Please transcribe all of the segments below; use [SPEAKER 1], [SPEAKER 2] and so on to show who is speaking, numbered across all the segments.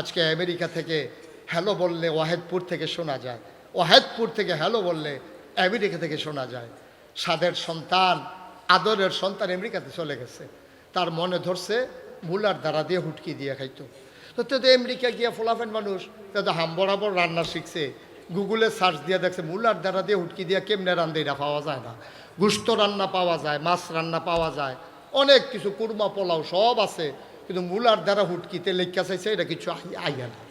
[SPEAKER 1] আজকে আমেরিকা থেকে হ্যালো বললে ওয়াহেদপুর থেকে শোনা যায়। ওয়াহেদপুর থেকে হ্যালো বললে আমেরিকা থেকে শোনা যায়। সাদের সন্তান, আদরের সন্তান আমেরিকাতে চলে গেছে। তার মনে ধরছে, মুলার দ্বারা দিয়ে হুটকি দিয়ে খাইতো। তো তো আমেরিকা গিয়া ফোলাফেন মানুষ তো তো হাম বরাবর রান্না শিখছে। গুগলে সার্চ দিয়ে দেখছে, মুলার দ্বারা দিয়ে হুটকি দিয়ে কেমনে এটা পাওয়া যায় না। গুস্ত রান্না পাওয়া যায়, মাছ রান্না পাওয়া যায়। অনেক কিছু, কুরমা পোলাও সব আছে। কিন্তু মুলার দ্বারা হুটকিতে লেখা চাইছে, এটা কিছু আই- আইয়া না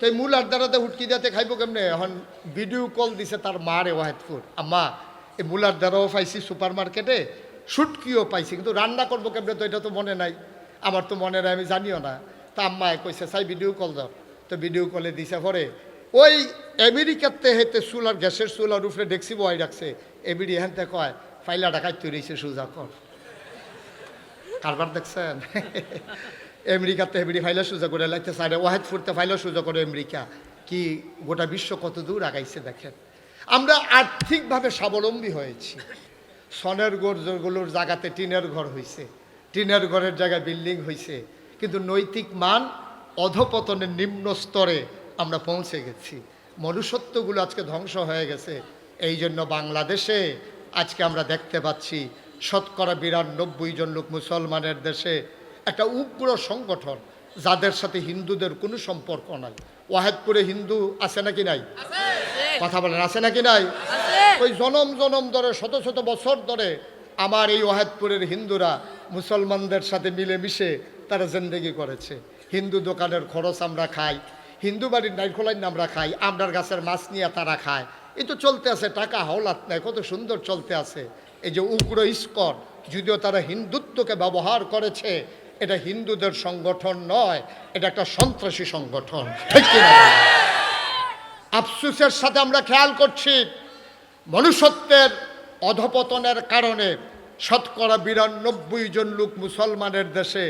[SPEAKER 1] তো এই মুলার দ্বারাতে হুটকি দিতে খাইব কেমনে? এখন ভিডিও কল দিছে তার মারে ওয়াহেদপুর। আম্মা, এই মুলার দ্বারাও পাইছি সুপার মার্কেটে শুটকিও পাইছি, কিন্তু রান্না করব কেমনে তো এটা তো মনে নাই। আমার তো মনে নাই, আমি জানিও না। তা আম্মায় কইছে, চাই ভিডিও কল দাও। তো ভিডিও কলে দিছে পরে, ওই আমেরিকাতে হেতে চুলার গ্যাসের চুলার উপরে ডেক্সি বয় রাখছে। এবিডি এখানতে কয় ফাইলা ডাকাই তৈরি সুজা কর। কারবার দেখছেন? আমেরিকাতে হেবিডি ফাইলা সুযোগ করে লাগতে সাইডে ওয়াহেদ ফুরতে ফাইলা সুযোগ করে আমেরিকা। কি গোটা বিশ্ব কত দূর আগাইছে দেখেন? আমরা আর্থিকভাবে স্বাবলম্বী হয়েছি। সনের গড়গুলোর জায়গাতে টিনের ঘর হয়েছে টিনের ঘরের জায়গায় বিল্ডিং হয়েছে কিন্তু নৈতিক মান অধপতনের নিম্ন স্তরে আমরা পৌঁছে গেছি। মনুষ্যত্বগুলো আজকে ধ্বংস হয়ে গেছে। এই জন্য বাংলাদেশে আজকে আমরা দেখতে পাচ্ছি শতকরা বিরানব্বই জন লোক মুসলমানের দেশে একটা উগ্র সংগঠন যাদের সাথে হিন্দুদের কোনো সম্পর্ক নাই। ওয়াহেদপুরে হিন্দু আছে নাকি নাই? কথা বলেন আছে নাকি নাই? ওই জনম জনম ধরে শত শত বছর ধরে আমার এই ওয়াহেদপুরের হিন্দুরা মুসলমানদের সাথে মিলেমিশে তারা জিন্দেগি করেছে। হিন্দু দোকানের খরচ আমরা খাই হিন্দু বাড়ির নাইখোলাইন আমরা খাই আমরার গাছের মাছ নিয়ে তারা খায়। এই তো চলতে আছে টাকা হাওলাত নেয় কত সুন্দর চলতে আছে। এই যে উগ্র ইস্কর যদিও তারা হিন্দুত্বকে ব্যবহার করেছে, এটা হিন্দুদের সংগঠন নয়, এটা একটা সন্ত্রাসী সংগঠন। আফসুসের সাথে আমরা খেয়াল করছি, মনুষ্যত্বের অধপতনের কারণে শতকরা বিরানব্বই জন লোক মুসলমানের দেশে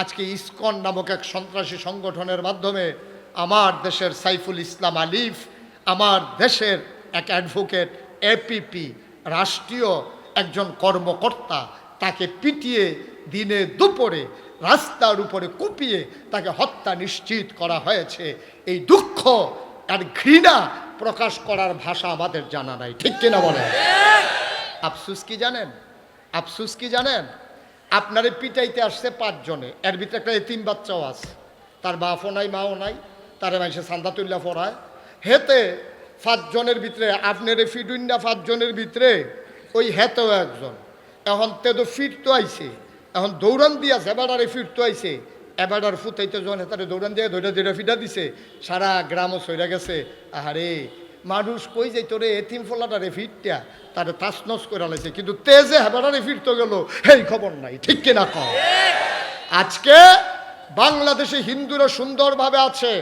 [SPEAKER 1] আজকে ইস্কন নামক এক সন্ত্রাসী সংগঠনের মাধ্যমে আমার দেশের সাইফুল ইসলাম আলিফ, আমার দেশের এক অ্যাডভোকেট এপিপি রাষ্ট্রীয় একজন কর্মকর্তা তাকে পিটিয়ে দিনে দুপুরে রাস্তার উপরে কুপিয়ে তাকে হত্যা নিশ্চিত করা হয়েছে। এই দুঃখ আর ঘৃণা প্রকাশ করার ভাষা আমাদের জানা নাই। ঠিক কিনা বলেন? আফসুস কি জানেন? আফসুস কি জানেন? আপনারে পিটাইতে আসছে পাঁচজনে। এর ভিতরে একটা এতিম বাচ্চাও আছে। তার বাপও নাই, মাও নাই। তারে মানুষে সান্দা তুল্লা পড়ায়। হেতে পাঁচজনের ভিতরে, আপনার ফিডুন্ডা পাঁচজনের ভিতরে ওই হেতেও একজন। এখন তে তো ফিট তো আইছে। এখন দৌড়ান দিয়াছে এবারে ফিট তো আইছে এবার ফুটাইতে যখন হেতারে দৌড়ান দিয়ে ধৈর্য ধৈর্য ফিটা দিছে, সারা গ্রামও সইরা গেছে। আহারে, মানুষ কই যাই তোরে এতিম ফোলাটারে ফিরটা তারে তাসনস করে লাইছে। কিন্তু তেজে হেবাটারে ফিরতে গেল এই খবর নাই, ঠিক কিনা কম আজকে বাংলাদেশে হিন্দুরা সুন্দরভাবে আছে,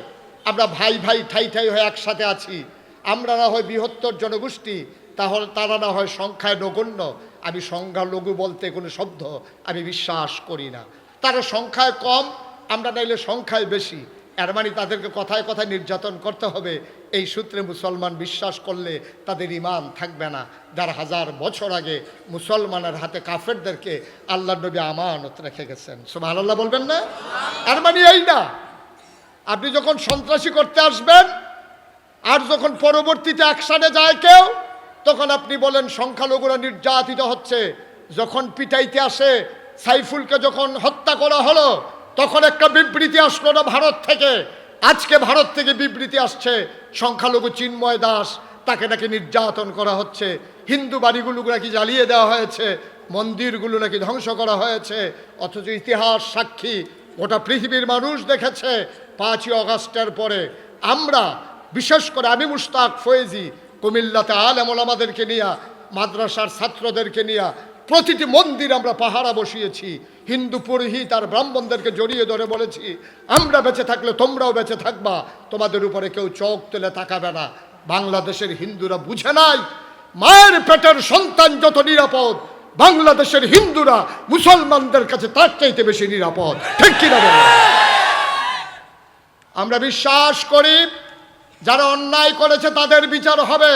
[SPEAKER 1] আমরা ভাই ভাই ঠাই ঠাই হয়ে একসাথে আছি। আমরা না হয় বৃহত্তর জনগোষ্ঠী তাহলে তারা না হয় সংখ্যায় নগণ্য। আমি সংখ্যালঘু বলতে কোনো শব্দ, আমি বিশ্বাস করি না। তারা সংখ্যায় কম, আমরা নাইলে সংখ্যায় বেশি। এর মানে তাদেরকে কথায় কথায় নির্যাতন করতে হবে। এই সূত্রে মুসলমান বিশ্বাস করলে তাদের ইমান থাকবে না। যার হাজার বছর আগে মুসলমানের হাতে কাফেরদেরকে আল্লাহ নবী আমানত রেখে গেছেন। সুমান আল্লাহ বলবেন না? এর মানে এই না। আপনি যখন সন্ত্রাসী করতে আসবেন, আর যখন পরবর্তীতে অ্যাকশানে যায় কেউ তখন আপনি বলেন, সংখ্যালঘুরা নির্যাতিত হচ্ছে। যখন পিটাইতে আসে, সাইফুলকে যখন হত্যা করা হলো, তখন একটা বিবৃতি আসলো না ভারত থেকে। আজকে ভারত থেকে বিবৃতি আসছে, সংখ্যালঘু চিন্ময় দাস, তাকে নাকি নির্যাতন করা হচ্ছে। হিন্দু বাড়িগুলো নাকি জ্বালিয়ে দেওয়া হয়েছে, মন্দিরগুলো নাকি ধ্বংস করা হয়েছে। অথচ ইতিহাস সাক্ষী, গোটা পৃথিবীর মানুষ দেখেছে, পাঁচই অগাস্টের পরে। আমরা, বিশেষ করে আমি মুশতাক ফয়েজি কুমিল্লাতে আলেমল আমাদেরকে নিয়ে, মাদ্রাসার ছাত্রদেরকে নিয়ে প্রতিটি মন্দির আমরা পাহারা বসিয়েছি। হিন্দু পুরোহিত আর ব্রাহ্মণদেরকে জড়িয়ে ধরে বলেছি, আমরা বেঁচে থাকলে তোমরাও বেঁচে থাকবা, তোমাদের উপরে কেউ চোখ তুলে তাকাবে না। বাংলাদেশের হিন্দুরা বুঝে নাই, মায়ের পেটের সন্তান যত নিরাপদ, বাংলাদেশের হিন্দুরা মুসলমানদের কাছে তার চাইতে বেশি নিরাপদ। ঠিক কিনা আমরা বিশ্বাস করি যারা অন্যায় করেছে, তাদের বিচার হবে।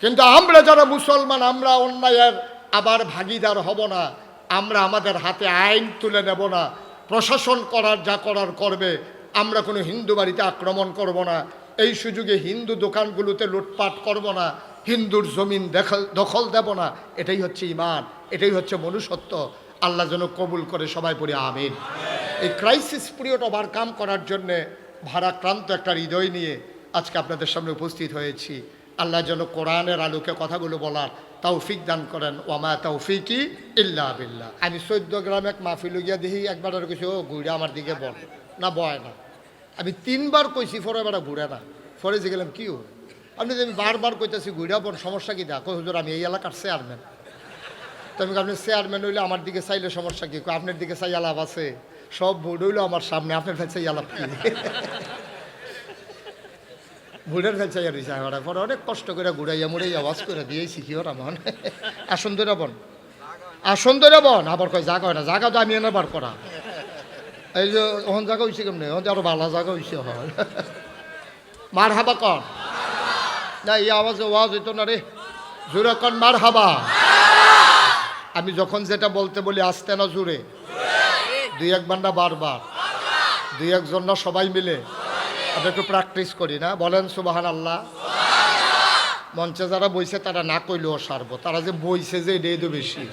[SPEAKER 1] কিন্তু আমরা যারা মুসলমান, আমরা অন্যায়ের আবার ভাগিদার হব না। আমরা আমাদের হাতে আইন তুলে নেব না। প্রশাসন করার যা করার করবে, আমরা কোনো হিন্দু বাড়িতে আক্রমণ করব না। এই সুযোগে হিন্দু দোকানগুলোতে লুটপাট করব না। হিন্দুর জমিন দখল দখল দেব না। এটাই হচ্ছে ইমান এটাই হচ্ছে মনুষ্যত্ব। আল্লাহ যেন কবুল করে সবাই পড়ে, আমিন। এই ক্রাইসিস পিরিয়ড ওভারকাম করার জন্যে ভারাক্রান্ত একটা হৃদয় নিয়ে আজকে আপনাদের সামনে উপস্থিত হয়েছি। আল্লাহ যেন কোরআনের আলোকে কথাগুলো বলার তৌফিক দান করেন। ওমা তৌফিকি ইল্লা বিল্লাহ। আমি চৈদ্দ গ্রাম এক মাহফিল গিয়া দেখি একবার আর কিছু ঘুরে আমার দিকে বল। না, বয় না। আমি তিনবার কইছি, পরে বেড়া ঘুরে না। পরে যে গেলাম, কি আপনি যে আমি বারবার কইতেছি, ঘুরে বোন সমস্যা কি? দেখো, হুজুর, আমি এই এলাকার চেয়ারম্যান। তো আমি আপনি চেয়ারম্যান হইলে আমার দিকে চাইলে সমস্যা কি? আপনার দিকে চাই আলাপ আছে। সব ভোট হইল আমার সামনে, আপনার কাছে চাই আলাপ কি? ভুলের ফেল চাইয়া রয়েছে আমার। পরে অনেক কষ্ট করে ঘুরাইয়া মুড়াই আওয়াজ করে দিয়ে কি ওরা মন? আসন ধরে বন। আসন ধরে বন। আবার কয়, জাগা হয় না। জাগা তো আমি এনে বার করা। এই যে ওখান জায়গা হয়েছে কেমনি? ওখান আরও ভালো জায়গা হয়েছে হয় মার হাবা কন। না, এই আওয়াজে ওয়াজ হইতো না রে। জোরে কন মার হাবা আমি যখন যেটা বলতে বলি, আসতে না জোরে। দুই একবার না বারবার। দুই একজন না সবাই মিলে। আমরা একটু প্র্যাকটিস করি না। বলেন সুবাহান আল্লাহ মঞ্চে যারা বইছে, তারা না কইলেও সারবো। তারা যে বইছে যে, এটাই তো বেশি।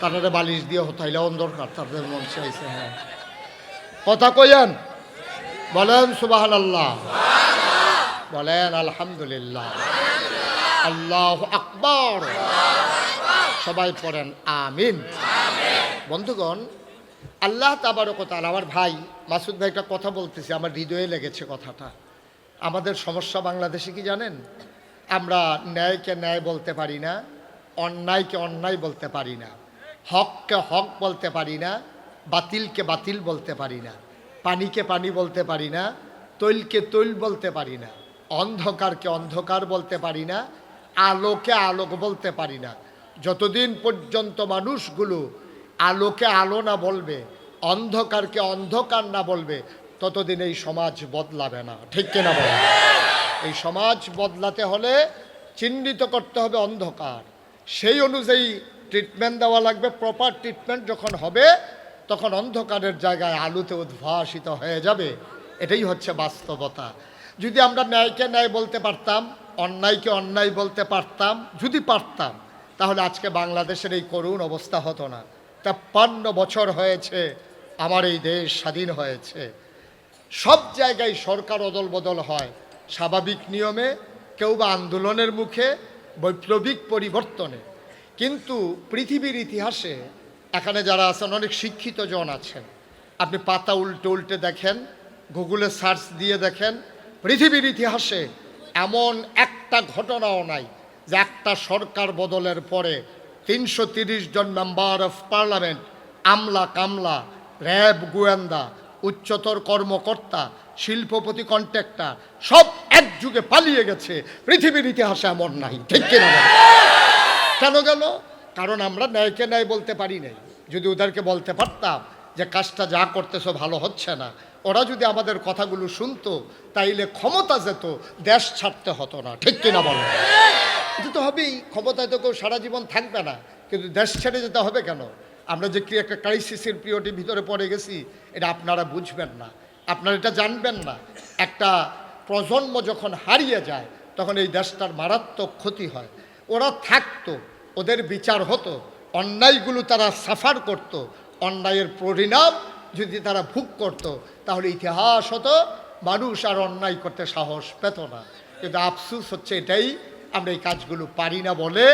[SPEAKER 1] তারা বালিশ দিয়ে হতাইলে দরকার তাদের মঞ্চে আইছে হ্যাঁ। কথা কইয়েন। বলেন সুবাহান আল্লাহ বলেন, আলহামদুলিল্লাহ। আল্লাহ আকবর। সবাই পড়েন, আমিন। বন্ধুগণ আল্লাহ তাবারকতাল আমার ভাই মাসুদ ভাই একটা কথা বলতেছি, আমার হৃদয়ে লেগেছে কথাটা। আমাদের সমস্যা বাংলাদেশে কি জানেন? আমরা ন্যায়কে ন্যায় বলতে পারি না, অন্যায়কে অন্যায় বলতে পারি না, হককে হক বলতে পারি না, বাতিলকে বাতিল বলতে পারি না, পানিকে পানি বলতে পারি না, তৈলকে তৈল বলতে পারি না, অন্ধকারকে অন্ধকার বলতে পারি না, আলোকে আলোক বলতে পারি না। যতদিন পর্যন্ত মানুষগুলো আলোকে আলো না বলবে, অন্ধকারকে অন্ধকার না বলবে, ততদিন এই সমাজ বদলাবে না। ঠিক কিনা বলে? এই সমাজ বদলাতে হলে চিহ্নিত করতে হবে অন্ধকার। সেই অনুযায়ী ট্রিটমেন্ট দেওয়া লাগবে। প্রপার ট্রিটমেন্ট যখন হবে, তখন অন্ধকারের জায়গায় আলুতে উদ্ভাসিত হয়ে যাবে। এটাই হচ্ছে বাস্তবতা। যদি আমরা ন্যায়কে ন্যায় বলতে পারতাম, অন্যায়কে অন্যায় বলতে পারতাম, যদি পারতাম, তাহলে আজকে বাংলাদেশের এই করুণ অবস্থা হতো না। তেপ্পান্ন বছর হয়েছে, আমার এই দেশ স্বাধীন হয়েছে। সব জায়গায় সরকার অদল বদল হয়, স্বাভাবিক নিয়মে, কেউ বা আন্দোলনের মুখে, বৈপ্লবিক পরিবর্তনে। কিন্তু পৃথিবীর ইতিহাসে, এখানে যারা আছেন, অনেক শিক্ষিত জন আছেন। আপনি পাতা উল্টে উল্টে দেখেন, গুগলে সার্চ দিয়ে দেখেন, পৃথিবীর ইতিহাসে এমন একটা ঘটনাও নাই যে একটা সরকার বদলের পরে তিনশো তিরিশ জন মেম্বার অফ পার্লামেন্ট আমলা কামলা, র্যাব গোয়েন্দা, উচ্চতর কর্মকর্তা, শিল্পপতি কন্ট্রাক্টর সব এক যুগে পালিয়ে গেছে। পৃথিবীর ইতিহাসে এমন নাই, ঠিক কিনা? কেন গেল? কারণ আমরা ন্যায়কে ন্যায় বলতে পারি নাই। যদি ওদেরকে বলতে পারতাম যে কাজটা যা করতেছো ভালো হচ্ছে না, ওরা যদি আমাদের কথাগুলো শুনতো, তাইলে ক্ষমতা যেত, দেশ ছাড়তে হতো না, ঠিক কিনা বলো? তো হবেই, ক্ষমতায় তো কেউ সারা জীবন থাকবে না, কিন্তু দেশ ছেড়ে যেতে হবে কেন? আমরা যে কি একটা ক্রাইসিসের পিরিয়ডের ভিতরে পড়ে গেছি, এটা আপনারা বুঝবেন না, আপনারা এটা জানবেন না। একটা প্রজন্ম যখন হারিয়ে যায়, তখন এই দেশটার মারাত্মক ক্ষতি হয়। ওরা থাকতো, ওদের বিচার হতো, অন্যায়গুলো তারা সাফার করত, অন্যায়ের পরিণাম যদি তারা ভোগ করত, তাহলে ইতিহাস হতো, মানুষ আর অন্যায় করতে সাহস পেত না। কিন্তু আফসুস হচ্ছে এটাই আমরা এই কাজগুলো পারি না বলে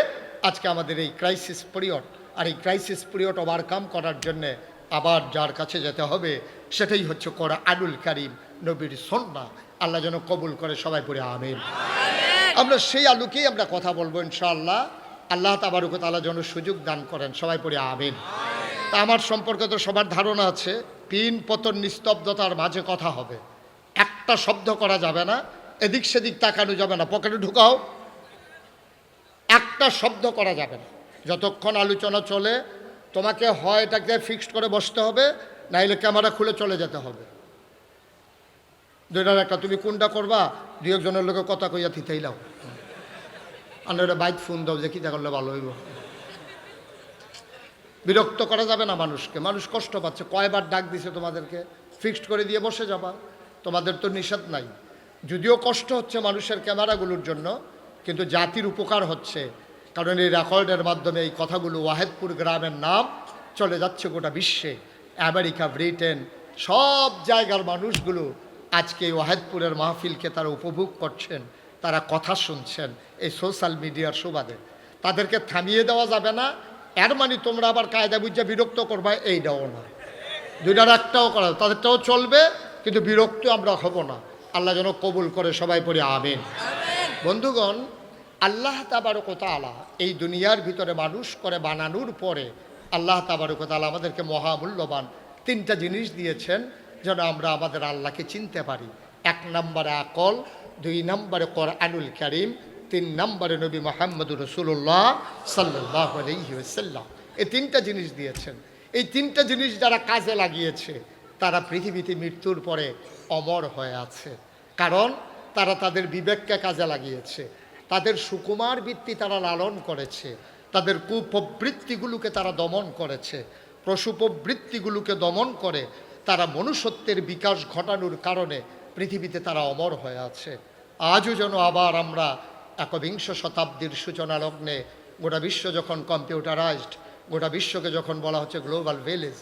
[SPEAKER 1] আজকে আমাদের এই ক্রাইসিস পিরিয়ড আর এই ক্রাইসিস পিরিয়ড ওভারকাম করার জন্যে আবার যার কাছে যেতে হবে সেটাই হচ্ছে করা আনুল কারিম নবীর সন্না আল্লাহ যেন কবুল করে সবাই পড়ে আমিন। আমরা সেই আলোকেই আমরা কথা বলব ইনশাআল্লাহ। আল্লাহ তাবারুক তালা যেন সুযোগ দান করেন সবাই পড়ে আমিন। তা আমার সম্পর্কে তো সবার ধারণা আছে পিন পতন নিস্তব্ধতার মাঝে কথা হবে। একটা শব্দ করা যাবে না এদিক সেদিক তাকানো যাবে না পকেটে ঢুকাও। একটা শব্দ করা যাবে না। যতক্ষণ আলোচনা চলে, তোমাকে হয় এটাকে ফিক্সড করে বসতে হবে, নাইলে ক্যামেরা খুলে চলে যেতে হবে। দুইটার একটা, তুমি কোনটা করবা? দুই একজনের লোকে কথা কইয়া থিতেই লাও। ওটা বাইক ফোন দাও যে কিতা করলে ভালো হইব। বিরক্ত করা যাবে না মানুষকে। মানুষ কষ্ট পাচ্ছে। কয়বার ডাক দিছে তোমাদেরকে? ফিক্সড করে দিয়ে বসে যাবা। তোমাদের তো নিষেধ নাই। যদিও কষ্ট হচ্ছে মানুষের ক্যামেরাগুলোর জন্য, কিন্তু জাতির উপকার হচ্ছে। কারণ এই রেকর্ডের মাধ্যমে এই কথাগুলো ওয়াহেদপুর গ্রামের নাম চলে যাচ্ছে গোটা বিশ্বে। আমেরিকা ব্রিটেন সব জায়গার মানুষগুলো আজকে এই ওয়াহেদপুরের মাহফিলকে তারা উপভোগ করছেন তারা কথা শুনছেন এই সোশ্যাল মিডিয়ার সুবাদে। তাদেরকে থামিয়ে দেওয়া যাবে না এর মানে তোমরা আবার কায়দা বুঝা বিরক্ত করবা এইটাও না। দুইটার একটাও করা তাদেরটাও চলবে কিন্তু বিরক্ত আমরা হব না। আল্লাহ যেন কবুল করে সবাই পড়ে আমিন। বন্ধুগণ আল্লাহ তাবারকতালা এই দুনিয়ার ভিতরে মানুষ করে বানানোর পরে আল্লাহ তাবারকতালা আমাদেরকে মহামূল্যবান তিনটা জিনিস দিয়েছেন যেন আমরা আমাদের আল্লাহকে চিনতে পারি। এক নম্বরে আকল, দুই নম্বরে কোরআনুল করিম, তিন নম্বরে নবী মোহাম্মদ রসুল্লাহ সাল্লাহ আলহিসাল্লাম এই তিনটা জিনিস দিয়েছেন। এই তিনটা জিনিস যারা কাজে লাগিয়েছে, তারা পৃথিবীতে মৃত্যুর পরে অমর হয়ে আছে। কারণ তারা তাদের বিবেককে কাজে লাগিয়েছে। তাদের সুকুমার বৃত্তি তারা লালন করেছে, তাদের কুপ্রবৃত্তিগুলোকে তারা দমন করেছে। পশুপ্রবৃত্তিগুলোকে দমন করে তারা মনুষ্যত্বের বিকাশ ঘটানোর কারণে পৃথিবীতে তারা অমর হয়ে আছে। আজও যেন আবার আমরা একবিংশ শতাব্দীর সূচনা লগ্নে গোটা বিশ্ব যখন কম্পিউটারাইজড গোটা বিশ্বকে যখন বলা হচ্ছে গ্লোবাল ভিলেজ